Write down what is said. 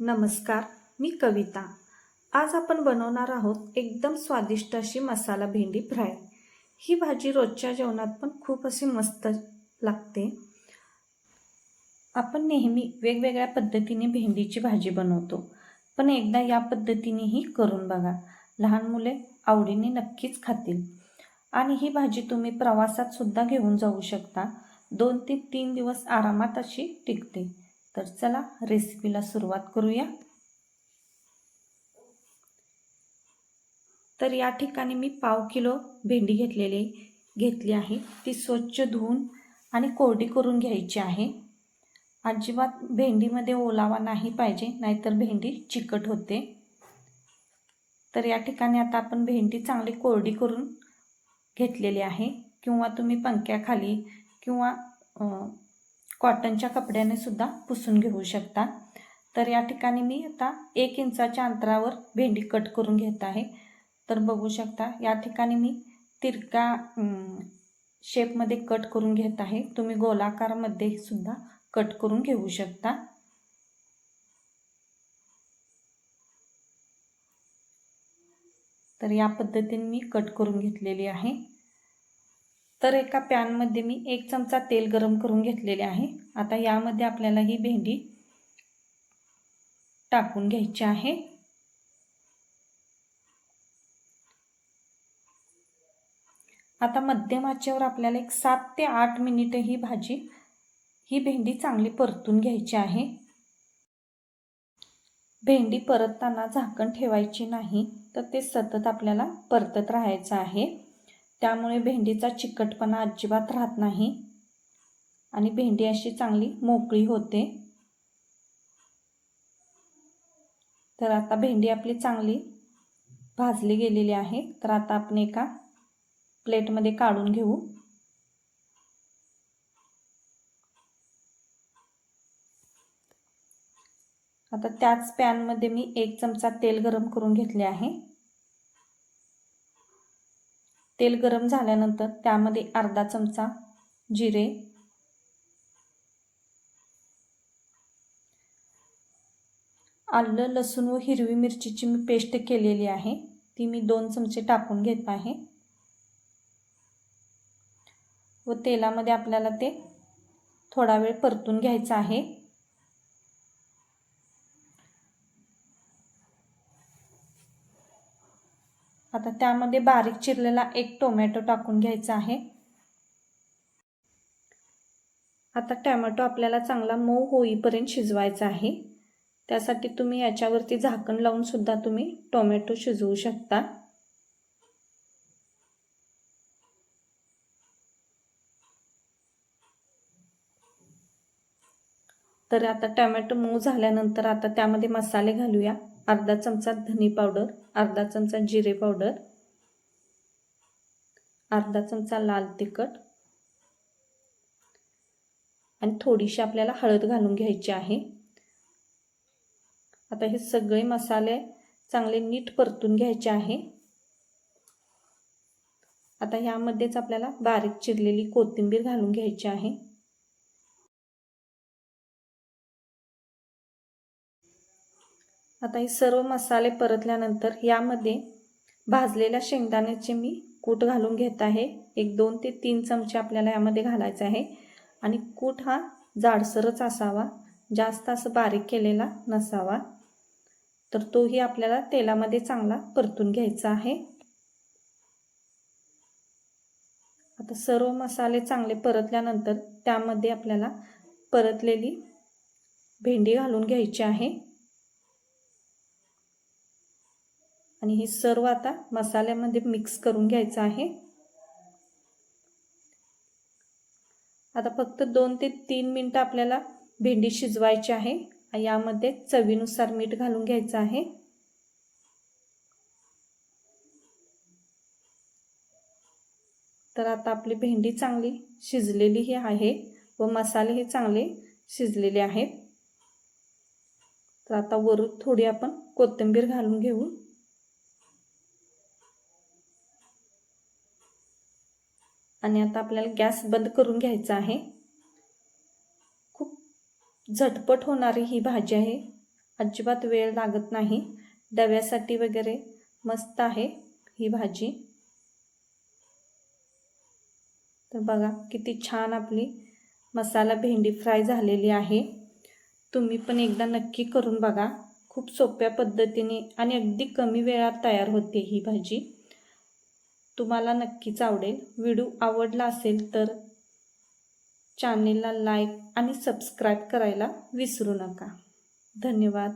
नमस्कार मी कविता. आज आपण बनवणार आहोत एकदम स्वादिष्ट अशी मसाला भेंडी फ्राय. ही भाजी रोजच्या जेवणात पण खूप अशी मस्त लागते. आपण नेहमी वेगवेगळ्या पद्धतीने भेंडीची भाजी बनवतो. पण एकदा या पद्धतीनेही करून बघा. लहान मुले आवडीने नक्कीच खातील. आणि ही भाजी तुम्ही प्रवासात सुद्धा घेऊन जाऊ शकता. दोन ते तीन दिवस आरामात अशी टिकते. तर चला रेसिपीला सुरुवात करूया. तर या ठिकाणी मी पाव किलो भेंडी घेतलेली घेतली आहे. ती स्वच्छ धुवून आणि कोरडी करून घ्यायची आहे. अजिबात भेंडीमध्ये ओलावा नाही पाहिजे नाहीतर भेंडी चिकट होते. तर या ठिकाणी आता आपण भेंडी चांगली कोरडी करून घेतलेली आहे. किंवा तुम्ही पंख्याखाली किंवा कॉटनच्या कपड्याने सुद्धा पुसून घेऊ शकता. तर या ठिकाणी मी आता एक इंचाच्या अंतरावर भेंडी कट करून घेत आहे. तर बघू शकता या ठिकाणी मी तिरका शेपमध्ये कट करून घेत आहे. तुम्ही गोलाकारमध्ये सुद्धा कट करून घेऊ शकता. तर या पद्धतीने मी कट करून घेतलेली आहे. तर एका पॅनमध्ये मी एक चमचा तेल गरम करून घेतलेले आहे. आता यामध्ये आपल्याला ही भेंडी टाकून घ्यायची आहे. आता मध्यम आचेवर आपल्याला एक सात ते आठ मिनिट ही भाजी ही भेंडी चांगली परतून घ्यायची आहे. भेंडी परतताना झाकण ठेवायची नाही तर ते सतत आपल्याला परतत राहायचं आहे. त्यामुळे भेंडीचा चिकटपणा अजिबात राहत नाही आणि भेंडी अशी चांगली मोकळी होते. तर आता भेंडी आपली चांगली भाजली गेलेली आहे. तर आता आपण एका प्लेटमध्ये काढून घेऊ. आता त्याच पॅनमध्ये मी एक चमचा तेल गरम करून घेतले आहे. तेल गरम झाल्यानंतर त्यामध्ये अर्धा चमचा जिरे आलं लसूण व हिरवी मिरचीची मी पेस्ट केलेली आहे. ती मी दोन चमचे टाकून घेत आहे. व तेलामध्ये आपल्याला ते थोडा वेळ परतून घ्यायचं आहे. आता त्यामध्ये बारीक चिरलेला एक टोमॅटो टाकून घ्यायचा आहे. आता टॅमॅटो आपल्याला चांगला मऊ होईपर्यंत शिजवायचा आहे. त्यासाठी तुम्ही याच्यावरती झाकण लावून सुद्धा तुम्ही टोमॅटो शिजवू शकता. तर आता टॅमॅटो मऊ झाल्यानंतर आता त्यामध्ये मसाले घालूया. अर्धा चमचा धनी पावडर अर्धा चमचा जिरे पावडर अर्धा चमचा लाल तिखट आणि थोडीशी आपल्याला हळद घालून घ्यायची आहे. आता हे सगळे मसाले चांगले नीट परतून घ्यायचे आहे. आता ह्यामध्येच आपल्याला बारीक चिरलेली कोथिंबीर घालून घ्यायची आहे. आता हे सर्व मसाले परतल्यानंतर यामध्ये भाजलेल्या शेंगदाण्याचे मी कूट घालून घेत आहे. एक दोन ते तीन चमचे आपल्याला यामध्ये घालायचे आहे. आणि कूट हा जाडसरच असावा. जास्त असं बारीक केलेला नसावा. तर तोही आपल्याला तेलामध्ये चांगला परतून घ्यायचा आहे. आता सर्व मसाले चांगले परतल्यानंतर त्यामध्ये आपल्याला परतलेली भेंडी घालून घ्यायची आहे. आणि हे सर्व आता मसाल्यामध्ये मिक्स करून घ्यायचं आहे. आता फक्त दोन ते तीन मिनटं आपल्याला भेंडी शिजवायची आहे. यामध्ये चवीनुसार मीठ घालून घ्यायचं आहे. तर आता आपली भेंडी चांगली शिजलेली ही आहे व मसाले हे चांगले शिजलेले आहेत. तर आता वरून थोडी आपण कोथिंबीर घालून घेऊ. आणि आता आपल्याला गॅस बंद करून घ्यायचा आहे. खूप झटपट होणारी ही भाजी आहे. अजिबात वेळ लागत नाही. डव्यासाठी वगैरे मस्त आहे ही भाजी. तर बघा किती छान आपली मसाला भेंडी फ्राय झालेली आहे. तुम्ही पण एकदा नक्की करून बघा. खूप सोप्या पद्धतीने आणि अगदी कमी वेळात तयार होते ही भाजी. तुम्हाला नक्कीच आवडेल. व्हिडिओ आवडला असेल तर चॅनेलला लाईक आणि सबस्क्राईब करायला विसरू नका. धन्यवाद.